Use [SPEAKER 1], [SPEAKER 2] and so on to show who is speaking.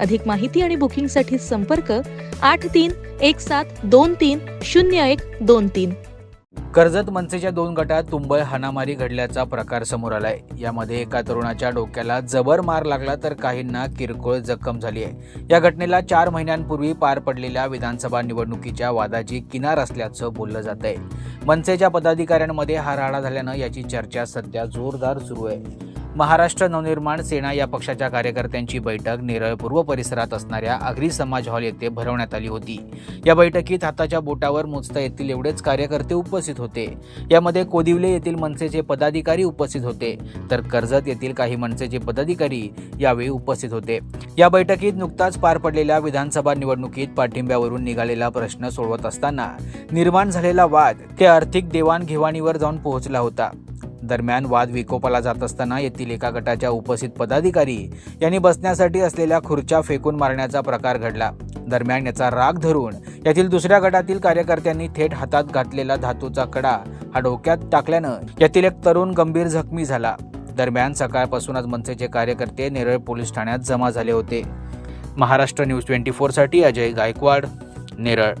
[SPEAKER 1] अधिक माहिती आणि बुकिंगसाठी संपर्क आठ तीन एक सात दोन तीन शून्य एक दोन तीन.
[SPEAKER 2] कर्जत मनसेच्या दोन गटात तुंबळ हाणामारी घडल्याचा प्रकार समोर आलाय. यामध्ये एका तरुणाच्या डोक्याला जबर मार लागला तर काहींना किरकोळ जखम झाली आहे. या घटनेला चार महिन्यांपूर्वी पार पडलेल्या विधानसभा निवडणुकीच्या वादाची किनार असल्याचं बोललं जात आहे मनसेच्या पदाधिकाऱ्यांमध्ये हा राडा झाल्यानं याची चर्चा सध्या जोरदार सुरू आहे. महाराष्ट्र नवनिर्माण सेना या पक्षाच्या कार्यकर्त्यांची बैठक नेरळ पूर्व परिसरात असणाऱ्या आगरी समाज हॉल येथे भरवण्यात आली होती. या बैठकीत हाताच्या बोटावर मोजता येतील एवढेच कार्यकर्ते उपस्थित होते. यामध्ये कोदिवले येथील मनसेचे पदाधिकारी उपस्थित होते. तर कर्जत येथील काही मनसेचे पदाधिकारी यावेळी उपस्थित होते. या बैठकीत नुकताच पार पडलेल्या विधानसभा निवडणुकीत पाठिंब्यावरून निघालेला प्रश्न सोडवत असताना निर्माण झालेला वाद ते आर्थिक देवाणघेवाणीवर जाऊन पोहोचला होता. दरम्यान वाद विकोपाला जात असताना येथील एका गटाच्या उपस्थित पदाधिकारी यांनी बसण्यासाठी असलेल्या खुर्च्या फेकून मारण्याचा प्रकार घडला. दरम्यान याचा राग धरून यातील दुसऱ्या गटातील कार्यकर्त्यांनी थेट हातात घातलेला धातूचा कडा हा डोक्यात टाकल्यानं यातील एक तरुण गंभीर जखमी झाला. दरम्यान सकाळपासूनच मनसेचे कार्यकर्ते नेरळ पोलीस ठाण्यात जमा झाले होते. महाराष्ट्र न्यूज ट्वेंटी फोरसाठी अजय गायकवाड नेरळ.